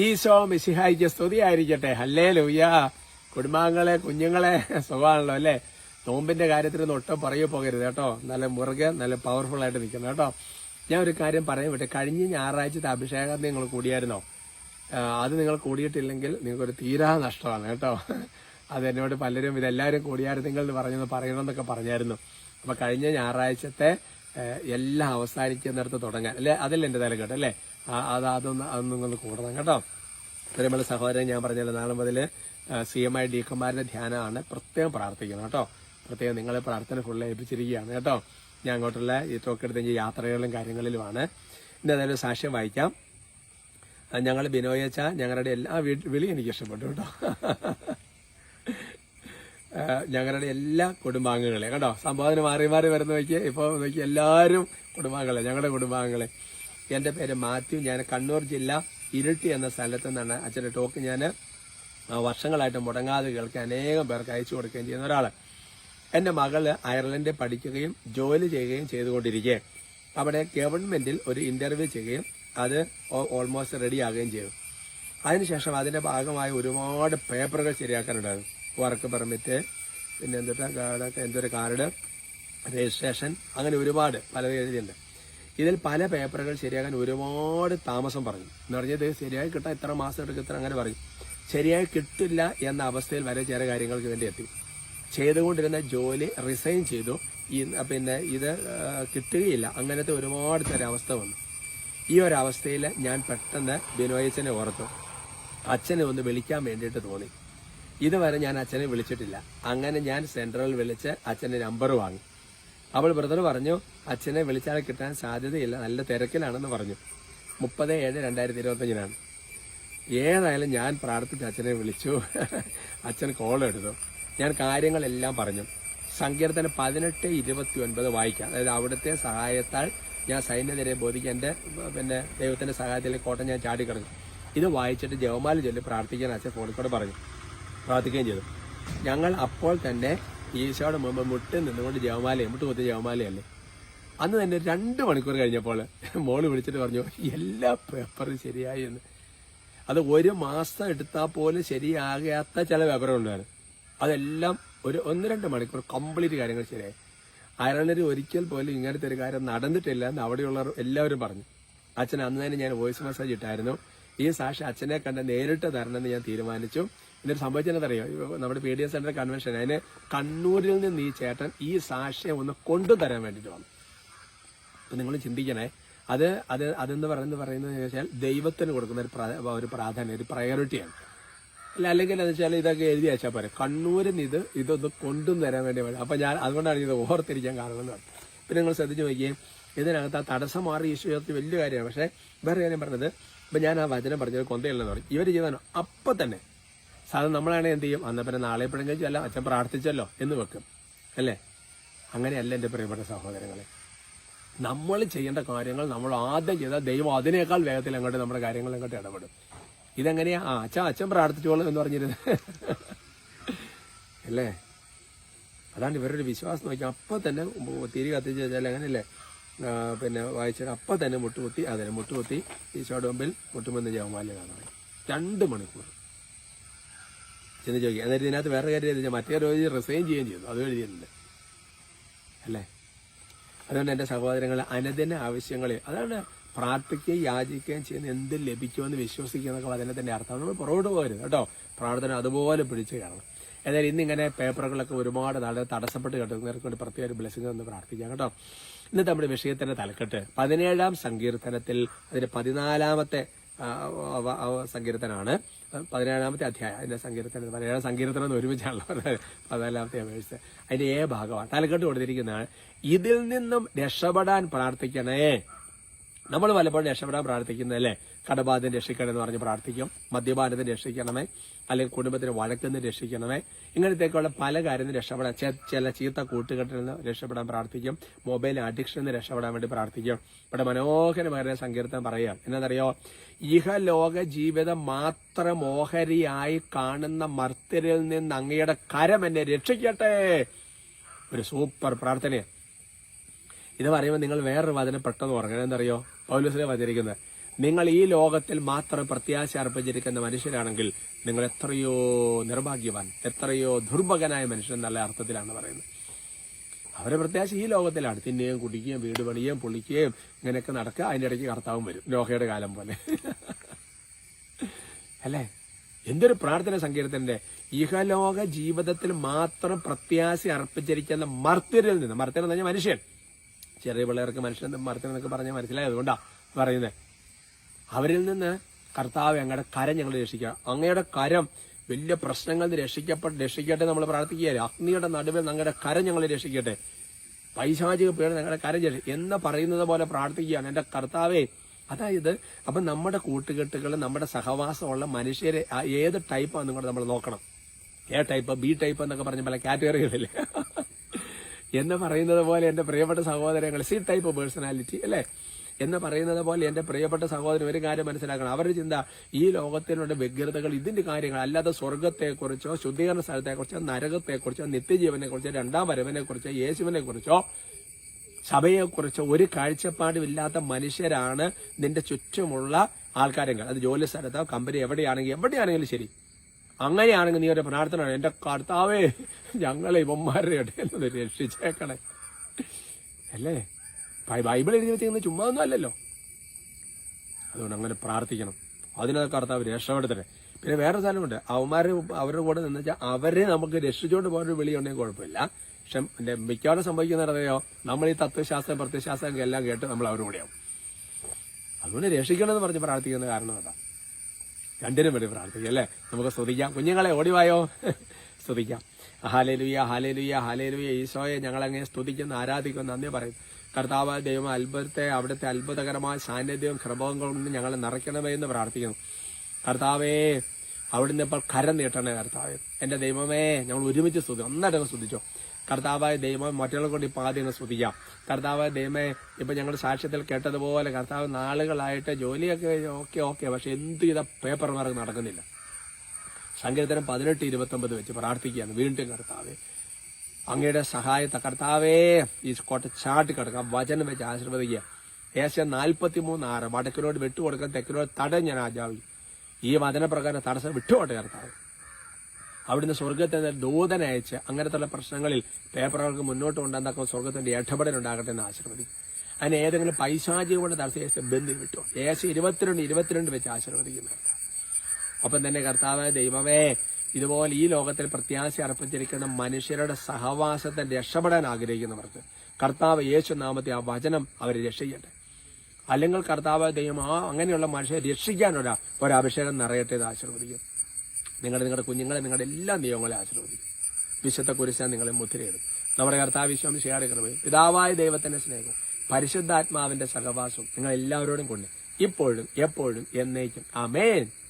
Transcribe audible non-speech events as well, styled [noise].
ഈശോ മിശിഹായിക്ക് സ്തുതിയായിരിക്കട്ടെ ഹല്ലേ ലൂയ കുടുംബാംഗങ്ങളെ കുഞ്ഞുങ്ങളെ സുഖമാണല്ലോ അല്ലേ? നോമ്പിന്റെ കാര്യത്തിൽ ഒട്ടും പറയൂ പോകരുത് കേട്ടോ. നല്ല മുറുകെ നല്ല പവർഫുൾ ആയിട്ട് നിൽക്കുന്നു കേട്ടോ. ഞാൻ ഒരു കാര്യം പറയാൻ വിട്ടെ കഴിഞ്ഞ ഞായറാഴ്ചത്തെ അഭിഷേകം നിങ്ങൾ കൂടിയായിരുന്നോ? അത് നിങ്ങൾ കൂടിയിട്ടില്ലെങ്കിൽ നിങ്ങൾക്കൊരു തീരാ നഷ്ടമാണ് കേട്ടോ. അത് എന്നോട് പലരും ഇതെല്ലാവരും കൂടിയായിരുന്നെങ്കിൽ എന്ന് പറഞ്ഞത് പറയണമെന്നൊക്കെ പറഞ്ഞായിരുന്നു. അപ്പൊ കഴിഞ്ഞ ഞായറാഴ്ചത്തെ എല്ലാം അവസാനിക്കുന്നിടത്ത് തുടങ്ങാൻ അല്ലെ? അതല്ലേ എന്റെ തല കേട്ടോ അല്ലേ? അത് അതൊന്ന് അതൊന്നും നിങ്ങൾ കൂടണം കേട്ടോ. നമ്മുടെ സഹോദരൻ ഞാൻ പറഞ്ഞല്ലോ നാളെ മുതൽ സി എം ഐ ഡീക്കന്മാരുടെ ധ്യാനമാണ് പ്രത്യേകം പ്രാർത്ഥിക്കണം കേട്ടോ. പ്രത്യേകം നിങ്ങളെ പ്രാർത്ഥന ഫുള്ള് ഏൽപ്പിച്ചിരിക്കുകയാണ് കേട്ടോ. ഞാൻ അങ്ങോട്ടുള്ള ഈ തോക്കെടുത്ത യാത്രകളിലും കാര്യങ്ങളിലുമാണ്. ഇന്ന് ഏതായാലും സാക്ഷ്യം വായിക്കാം. ഞങ്ങൾ ബിനോയച്ച ഞങ്ങളുടെ എല്ലാ വിളി എനിക്ക് ഇഷ്ടപ്പെട്ടു കേട്ടോ ഞങ്ങളുടെ എല്ലാ കുടുംബാംഗങ്ങളെ കേട്ടോ. സംഭാവന മാറി മാറി വരുന്ന നോക്കി ഇപ്പോൾ നോക്കി എല്ലാവരും കുടുംബാംഗങ്ങളെ ഞങ്ങളുടെ കുടുംബാംഗങ്ങളെ. എന്റെ പേര് മാത്യു. ഞാൻ കണ്ണൂർ ജില്ല ഇരുട്ടി എന്ന സ്ഥലത്ത് നിന്നാണ് അച്ഛന്റെ ടോക്ക് ഞാൻ വർഷങ്ങളായിട്ട് മുടങ്ങാതെ കേൾക്കാൻ അനേകം പേർക്ക് അയച്ചു കൊടുക്കുകയും ചെയ്യുന്ന ഒരാൾ എന്റെ മകൾ അയർലൻഡിൽ പഠിക്കുകയും ജോലി ചെയ്യുകയും ചെയ്തുകൊണ്ടിരിക്കെ. അവിടെ ഗവൺമെന്റിൽ ഒരു ഇന്റർവ്യൂ ചെയ്യുകയും അത് ഓൾമോസ്റ്റ് റെഡി റെഡിയാകുകയും ചെയ്തു. അതിനുശേഷം അതിന്റെ ഭാഗമായി ഒരുപാട് പേപ്പറുകൾ ശരിയാക്കാനുണ്ടായിരുന്നു. വർക്ക് പെർമിറ്റ് പിന്നെ എന്തൊക്കെ എന്തൊരു കാർഡ് രജിസ്ട്രേഷൻ അങ്ങനെ ഒരുപാട് പലത് എഴുതിയിട്ടുണ്ട്. ഇതിൽ പല പേപ്പറുകൾ ശരിയാക്കാൻ ഒരുപാട് താമസം പറഞ്ഞു. എന്ന് പറഞ്ഞത് ശരിയായി കിട്ടാൻ ഇത്ര മാസം എടുക്കും ഇത്ര അങ്ങനെ പറയും. ശരിയായി കിട്ടില്ല എന്ന അവസ്ഥയിൽ വരെ ചില കാര്യങ്ങൾക്ക് വേണ്ടി എത്തി. ചെയ്തുകൊണ്ടിരുന്ന ജോലി റിസൈൻ ചെയ്തു. പിന്നെ ഇത് കിട്ടുകയില്ല. അങ്ങനത്തെ ഒരുപാട് തരം അവസ്ഥ വന്നു. ഈ ഒരു അവസ്ഥയിൽ ഞാൻ പെട്ടെന്ന് ബിനോയച്ചനെ ഓർത്തു. അച്ഛനെ ഒന്ന് വിളിക്കാൻ വേണ്ടിയിട്ട് തോന്നി. ഇതുവരെ ഞാൻ അച്ഛനെ വിളിച്ചിട്ടില്ല. അങ്ങനെ ഞാൻ സെൻട്രലിൽ വിളിച്ച് അച്ഛന്റെ നമ്പർ വാങ്ങി. അവൾ ബ്രദർ പറഞ്ഞു അച്ഛനെ വിളിച്ചാൽ കിട്ടാൻ സാധ്യതയില്ല. നല്ല തിരക്കിലാണെന്ന് പറഞ്ഞു. മുപ്പത് ഏഴ് രണ്ടായിരത്തി ഇരുപത്തഞ്ചിനാണ് ഏതായാലും ഞാൻ പ്രാർത്ഥിച്ച് അച്ഛനെ വിളിച്ചു. [laughs] അച്ഛൻ കോൾ എടുത്തു. ഞാൻ കാര്യങ്ങളെല്ലാം പറഞ്ഞു. സങ്കീർത്തനം പതിനെട്ട് ഇരുപത്തി ഒൻപത് വായിക്കാം. അതായത് അവിടുത്തെ സഹായത്താൽ ഞാൻ സൈന്യനിരയെ ബോധിക്കാൻ എന്റെ പിന്നെ ദൈവത്തിന്റെ സഹായത്തിലെ കോട്ടം ഞാൻ ചാടിക്കിടന്നു ഇത് വായിച്ചിട്ട് ജവമാല ചൊല്ലി പ്രാർത്ഥിക്കാൻ അച്ഛൻ ഫോണിൽ കൂടെ പറഞ്ഞു. പ്രാർത്ഥിക്കുകയും ചെയ്തു. ഞങ്ങൾ അപ്പോൾ തന്നെ ഈശോയുടെ മുട്ടിൽ നിന്നുകൊണ്ട് ജവമാലയെ മുട്ട് കുത്തി ജവമാലയല്ലേ അന്ന് തന്നെ രണ്ട് മണിക്കൂർ കഴിഞ്ഞപ്പോൾ മോൾ വിളിച്ചിട്ട് പറഞ്ഞു എല്ലാ പേപ്പറും ശരിയായി എന്ന്. അത് ഒരു മാസം എടുത്താൽ പോലും ശരിയാകാത്ത ചില പേപ്പറുണ്ടായിരുന്നു അതെല്ലാം ഒരു ഒന്ന് രണ്ട് മണിക്കൂർ കംപ്ലീറ്റ് കാര്യങ്ങൾ ശരിയായി. അരണര് ഒരിക്കൽ പോലും ഇങ്ങനത്തെ ഒരു കാര്യം നടന്നിട്ടില്ല എന്ന് അവിടെയുള്ളവർ എല്ലാവരും പറഞ്ഞു. അച്ഛൻ അന്ന് തന്നെ ഞാൻ വോയിസ് മെസ്സേജ് ഇട്ടായിരുന്നു. ഈ സാക്ഷി അച്ഛനെ കണ്ട് നേരിട്ട് തരണമെന്ന് ഞാൻ തീരുമാനിച്ചു. എന്നിട്ട് സംഭവിച്ചെന്നറിയോ നമ്മുടെ P D S centre convention അതിന് കണ്ണൂരിൽ നിന്ന് ഈ ചേട്ടൻ ഈ സാക്ഷ്യം ഒന്ന് കൊണ്ടുതരാൻ വേണ്ടിയിട്ട് വന്നു. അപ്പൊ നിങ്ങൾ ചിന്തിക്കണേ. അത് അത് അതെന്ന് പറയുന്നത് പറയുന്നത് വെച്ചാൽ ദൈവത്തിന് കൊടുക്കുന്ന ഒരു പ്ര- ഒരു പ്രാധാന്യം ഒരു പ്രയോറിറ്റിയാണ് അല്ല അല്ലെങ്കിൽ എന്ന് വെച്ചാൽ ഇതൊക്കെ എഴുതി അയച്ചാൽ പോരെ. കണ്ണൂരിൽ നിന്ന് ഇത് ഇതൊന്ന് കൊണ്ടു തരാൻ വേണ്ടി വേണം അപ്പൊ ഞാൻ അതുകൊണ്ടാണ് ഇത് ഓർത്തിരിക്കാൻ കാരണം എന്ന് പറഞ്ഞത്. പിന്നെ നിങ്ങൾ ശ്രദ്ധിച്ചു നോക്കിയേ ഇതിനകത്ത് ആ തടസ്സം മാറി ഈശ്വരത്തിൽ വലിയ കാര്യമാണ്. പക്ഷേ വേറെ കാര്യം പറഞ്ഞത്. ഇപ്പൊ ഞാൻ ആ വചനം പറഞ്ഞത് കൊന്തയില്ലെന്ന് പറഞ്ഞു. ഇവർ ചെയ്താനോ അപ്പൊ തന്നെ സാധാരണ നമ്മളാണെങ്കിൽ എന്ത് ചെയ്യും? അന്നപ്പനെ നാളെ കഴിച്ചു അല്ല അച്ഛൻ പ്രാർത്ഥിച്ചല്ലോ എന്ന് വെക്കും. അല്ലേ? അങ്ങനെയല്ല എന്റെ പ്രിയപ്പെട്ട സഹോദരങ്ങളെ. നമ്മൾ ചെയ്യേണ്ട കാര്യങ്ങൾ നമ്മൾ ആദ്യം ചെയ്താൽ ദൈവം അതിനേക്കാൾ വേഗത്തിൽ അങ്ങോട്ട് നമ്മുടെ കാര്യങ്ങൾ അങ്ങോട്ട് ഇടപെടും. ഇതെങ്ങനെയാ? ആ അച്ഛൻ അച്ഛൻ പ്രാർത്ഥിച്ചോളൂ എന്ന് പറഞ്ഞിരുന്നു [laughs] അല്ലേ? അതാണ് ഇവരുടെ വിശ്വാസം നോക്കി. അപ്പം തന്നെ തിരി കത്തിച്ച് വെച്ചാൽ അങ്ങനെയല്ലേ പിന്നെ വായിച്ചത് അപ്പം തന്നെ മുട്ടുകുത്തി അതിനെ മുട്ടുകുത്തി ഈശോയുടെ മുമ്പിൽ മുട്ടുമെന്ന് ജവമാല കാണാൻ രണ്ട് മണിക്കൂർ. ചെന്ന് ചോദിക്കുക എന്നിട്ട് ഇതിനകത്ത് വേറെ കാര്യം ചെയ്തില്ല മറ്റേ രോഗി റിസൈൻ ചെയ്യുകയും ചെയ്തു. അത് എഴുതിയിട്ടുണ്ട്. അല്ലേ? അതുകൊണ്ട് എന്റെ സഹോദരങ്ങൾ അനുദിന ആവശ്യങ്ങളെ അതാണ് പ്രാർത്ഥിക്കുകയും യാചിക്കുകയും ചെയ്യുന്ന എന്ത് ലഭിക്കുമെന്ന് വിശ്വസിക്കുക എന്നൊക്കെ തന്നെ അർത്ഥം. നമ്മൾ പുറകോട്ട് പോകരുത് കേട്ടോ. പ്രാർത്ഥന അതുപോലെ പിടിച്ചു കയറണം. എന്നാൽ ഇന്നിങ്ങനെ പേപ്പറുകളൊക്കെ ഒരുപാട് നാളെ തടസ്സപ്പെട്ട് കിടക്കുന്നവർക്ക് വേണ്ടി പ്രത്യേക ഒരു ബ്ലെസ്സിംഗ് ഒന്ന് പ്രാർത്ഥിക്കാം കേട്ടോ. ഇന്ന് നമ്മുടെ വിഷയത്തിന്റെ തലക്കെട്ട്. പതിനേഴാം സങ്കീർത്തനത്തിൽ അതിന്റെ പതിനാലാമത്തെ സങ്കീർത്തനാണ്. പതിനേഴാമത്തെ അധ്യായം. അതിന്റെ സങ്കീർത്തനം പതിനേഴാം സങ്കീർത്തനം എന്ന് ഒരുമിച്ചാണല്ലോ. പതിനാലാമത്തെ വേഴ്സ്. അതിന്റെ ഏ ഭാഗമാണ്. തലക്കെട്ട് കൊടുത്തിരിക്കുന്നതാണ് ഇതിൽ നിന്നും രക്ഷപ്പെടാൻ പ്രാർത്ഥിക്കണേ. നമ്മൾ പലപ്പോഴും രക്ഷപ്പെടാൻ പ്രാർത്ഥിക്കുന്നതല്ലേ? കടബാധം രക്ഷിക്കണമെന്ന് പറഞ്ഞ് പ്രാർത്ഥിക്കും. മദ്യപാനത്തിന് രക്ഷിക്കണമേ. അല്ലെങ്കിൽ കുടുംബത്തിന് വഴക്കുന്ന രക്ഷിക്കണമേ. ഇങ്ങനത്തേക്കുള്ള പല കാര്യത്തിൽ രക്ഷപ്പെടാൻ ചില ചീത്ത കൂട്ടുകെട്ടിൽ നിന്ന് രക്ഷപ്പെടാൻ പ്രാർത്ഥിക്കും. മൊബൈൽ അഡിക്ഷനിൽ നിന്ന് രക്ഷപ്പെടാൻ വേണ്ടി പ്രാർത്ഥിക്കും. ഇവിടെ മനോഹരമായ സങ്കീർത്തനം പറയാം എന്നതറിയോ ഇഹലോക ജീവിതം മാത്രം ഓഹരിയായി കാണുന്ന മർത്യരിൽ നിന്ന് അങ്ങയുടെ കരം എന്നെ രക്ഷിക്കട്ടെ. ഒരു സൂപ്പർ പ്രാർത്ഥനയാണ്. ഇത് പറയുമ്പോൾ നിങ്ങൾ വേറൊരു വചനം പെട്ടെന്ന് ഓർക്കണം. എന്തറിയോ പൗലോസിനെ വചരിക്കുന്നത് നിങ്ങൾ ഈ ലോകത്തിൽ മാത്രം പ്രത്യാശ അർപ്പിച്ചിരിക്കുന്ന മനുഷ്യരാണെങ്കിൽ നിങ്ങൾ എത്രയോ നിർഭാഗ്യവാൻ എത്രയോ ദുർഭകനായ മനുഷ്യൻ നല്ല അർത്ഥത്തിലാണ് പറയുന്നത്. അവരെ പ്രത്യാശ ഈ ലോകത്തിലാണ്. തിന്നുകയും കുടിക്കുകയും വീട് പണിയുകയും പൊളിക്കുകയും ഇങ്ങനെയൊക്കെ നടക്കുക അതിന്റെ ഇടയ്ക്ക് കർത്താവും വരും. ലോഹയുടെ കാലം പോലെ. അല്ലേ? എന്തൊരു പ്രാർത്ഥന സങ്കീർത്തന്റെ ഇഹലോക ജീവിതത്തിൽ മാത്രം പ്രത്യാശ അർപ്പിച്ചിരിക്കുന്ന മർത്യരിൽ നിന്ന്. മർത്യൻ എന്ന് പറഞ്ഞാൽ മനുഷ്യൻ. ചെറിയ പിള്ളേർക്ക് മനുഷ്യൻ മർത്യൻ എന്നൊക്കെ പറഞ്ഞാൽ മനസ്സിലായതുകൊണ്ടാ പറയുന്നത്. അവരിൽ നിന്ന് കർത്താവ് ഞങ്ങളുടെ കരം ഞങ്ങൾ രക്ഷിക്കുക. അങ്ങയുടെ കരം വലിയ പ്രശ്നങ്ങളിൽ നിന്ന് രക്ഷിക്കപ്പെട്ട് രക്ഷിക്കട്ടെ നമ്മൾ പ്രാർത്ഥിക്കുകയല്ലേ അഗ്നിയുടെ നടുവിൽ ഞങ്ങളുടെ കരം ഞങ്ങൾ രക്ഷിക്കട്ടെ. പൈശാചിക പേര് ഞങ്ങളുടെ കരം രക്ഷിക്കും എന്ന് പറയുന്നത് പോലെ പ്രാർത്ഥിക്കുകയാണ് എന്റെ കർത്താവേ. അതായത് അപ്പൊ നമ്മുടെ കൂട്ടുകെട്ടുകൾ നമ്മുടെ സഹവാസമുള്ള മനുഷ്യരെ ഏത് ടൈപ്പാന്ന് കൂടെ നമ്മൾ നോക്കണം. എ ടൈപ്പ് ബി ടൈപ്പ് എന്നൊക്കെ പറഞ്ഞ പല കാറ്റഗറികളില്ലേ എന്ന് പറയുന്നത് പോലെ എന്റെ പ്രിയപ്പെട്ട സഹോദരങ്ങൾ സി ടൈപ്പ് പേഴ്സണാലിറ്റി അല്ലേ? എന്ന് പറയുന്നത് പോലെ എന്റെ പ്രിയപ്പെട്ട സഹോദരൻ ഒരു കാര്യം മനസ്സിലാക്കണം. അവരുടെ ചിന്ത ഈ ലോകത്തിലുള്ള വ്യഗ്രതകൾ ഇതിന്റെ കാര്യങ്ങൾ അല്ലാതെ സ്വർഗത്തെക്കുറിച്ചോ ശുദ്ധീകരണ സ്ഥലത്തെക്കുറിച്ചോ നരകത്തെക്കുറിച്ചോ നിത്യജീവനെക്കുറിച്ചോ രണ്ടാം വരവിനെക്കുറിച്ചോ യേശുവിനെക്കുറിച്ചോ സഭയെക്കുറിച്ചോ ഒരു കാഴ്ചപ്പാടുമില്ലാത്ത മനുഷ്യരാണ് നിന്റെ ചുറ്റുമുള്ള ആൾക്കാരെങ്കിൽ അത് ജോലി സ്ഥലത്തോ കമ്പനി എവിടെയാണെങ്കിൽ എവിടെയാണെങ്കിലും ശരി. അങ്ങനെയാണെങ്കിൽ നീ ഒരു പ്രാർത്ഥനയാണ് എന്റെ കർത്താവേ ഞങ്ങളെ ഇവന്മാരുടെ ഇടയിൽ നിന്ന് രക്ഷിച്ചേക്കണേ. അല്ലേ? ബൈബിൾ എഴുതി വെച്ചിരിക്കുന്നത് ചുമ്മാ ഒന്നും അല്ലല്ലോ. അതുകൊണ്ട് അങ്ങനെ പ്രാർത്ഥിക്കണം. അതിനകത്ത് കർത്താവ് രക്ഷപ്പെടുത്തട്ടെ പിന്നെ വേറെ സ്ഥലമുണ്ട് അവന്മാരെ അവരുടെ കൂടെ നിന്ന് വെച്ചാൽ അവരെ നമുക്ക് രക്ഷിച്ചുകൊണ്ട് പോകാനൊരു വെളിയുണ്ടെങ്കിൽ കുഴപ്പമില്ല. പക്ഷെ മിക്കവാറും സംഭവിക്കുന്നതറിയോ നമ്മൾ ഈ തത്വശാസ്ത്രം പ്രത്യശാസ്ത്രം എല്ലാം കേട്ട് നമ്മൾ അവരുടെ കൂടെയാവും അതുകൊണ്ട് രക്ഷിക്കണമെന്ന് പറഞ്ഞ് പ്രാർത്ഥിക്കുന്ന കാരണം അതാ. രണ്ടിനും വേണ്ടി പ്രാർത്ഥിക്കുക അല്ലേ? നമുക്ക് സ്തുതിക്കാം. കുഞ്ഞുങ്ങളെ ഓടിവായോ സ്തുതിക്കാം. ഹാലേലുയ്യ ഹാലേലുയ്യ ഹാലേലുയ്യ ഈശോയെ ഞങ്ങളങ്ങനെ സ്തുതിക്കുന്ന ആരാധിക്കുന്ന നന്ദി പറയും കർത്താവ് ദൈവം അത്ഭുതത്തെ അവിടുത്തെ അത്ഭുതകരമായ സാന്നിധ്യവും കൃപവും കൊണ്ട് ഞങ്ങളെ നിറയ്ക്കണമേ എന്ന് പ്രാർത്ഥിക്കുന്നു. കർത്താവേ അവിടുന്ന് ഇപ്പോൾ കരം നീട്ടണേ കർത്താവേ. എന്റെ ദൈവമേ ഞങ്ങൾ ഒരുമിച്ച് സ്തുതി ഒന്നടങ്ങ് സ്തുതിച്ചോ. കർത്താവായ ദൈവം മറ്റുള്ള കൊണ്ട് ഇപ്പം ആദ്യം സ്തുതിക്കാം. കർത്താവായ ദൈവമേ ഇപ്പൊ ഞങ്ങൾ സാക്ഷ്യത്തിൽ കേട്ടതുപോലെ കർത്താവ് നാളുകളായിട്ട് ജോലിയൊക്കെ ഓക്കെ ഓക്കെ പക്ഷെ എന്ത് ചെയ്ത പേപ്പർ മാർക്ക് നടക്കുന്നില്ല. സങ്കീർത്തനം പതിനെട്ട് ഇരുപത്തി ഒമ്പത് വെച്ച് പ്രാർത്ഥിക്കുകയാണ്. വീണ്ടും കർത്താവേ അങ്ങയുടെ സഹായത്തെ കർത്താവേ ഈ കോട്ട ചാട്ടി കിടക്കാം. വചനം വെച്ച് ആശീർവദിക്കുക. ഏശ നാൽപ്പത്തി മൂന്ന് ആറ്. വടക്കിനോട് വിട്ടുകൊടുക്കാൻ തെക്കിനോട് തടഞ്ഞ രാജാവി ഈ വചനപ്രകാരം തടസ്സം വിട്ടുകൊട്ടെ കർത്താവ്. അവിടുന്ന് സ്വർഗത്തെ ദൂതന അയച്ച് അങ്ങനത്തെ പ്രശ്നങ്ങളിൽ പേപ്പറുകൾക്ക് മുന്നോട്ട് കൊണ്ടുവന്നൊക്കെ സ്വർഗത്തിന്റെ ഇടപെടൽ ഉണ്ടാകട്ടെ എന്ന് ആശീർവദിക്കും. അതിന് ഏതെങ്കിലും പൈശാചിക കൊണ്ട് തടസ്സം ഏശ ബന്ധി വിട്ടു? ഏശ ഇരുപത്തിരണ്ട് ഇരുപത്തിരണ്ട് വെച്ച് ആശീർവദിക്കുന്നു അപ്പം തന്നെ കർത്താവ് ദൈവമേ ഇതുപോലെ ഈ ലോകത്തിൽ പ്രത്യാശ അർപ്പിച്ചിരിക്കുന്ന മനുഷ്യരുടെ സഹവാസത്തെ രക്ഷപ്പെടാൻ ആഗ്രഹിക്കുന്നവർക്ക് കർത്താവ് യേശു നാമത്തെ ആ വചനം അവരെ രക്ഷിക്കട്ടെ. അല്ലെങ്കിൽ കർത്താവ് ദൈവം ആ അങ്ങനെയുള്ള മനുഷ്യരെ രക്ഷിക്കാൻ ഒരു ഒരഭിഷേകം നിറയട്ടെ ഇത് ആശീർവദിക്കും. നിങ്ങളുടെ നിങ്ങളുടെ കുഞ്ഞുങ്ങളെ നിങ്ങളുടെ എല്ലാ നിയമങ്ങളെ ആശീർവദിക്കും. വിശുദ്ധ കുരിശാൻ നിങ്ങളെ മുദ്രയിടും. നമ്മുടെ കർത്താവ് വിശ്വം ചെയ്യാറിക്കണമേ പിതാവായ ദൈവത്തിന്റെ സ്നേഹവും പരിശുദ്ധാത്മാവിന്റെ സഹവാസവും നിങ്ങൾ എല്ലാവരോടും കൊണ്ട് ഇപ്പോഴും എപ്പോഴും എന്നേക്കും. ആമേൻ.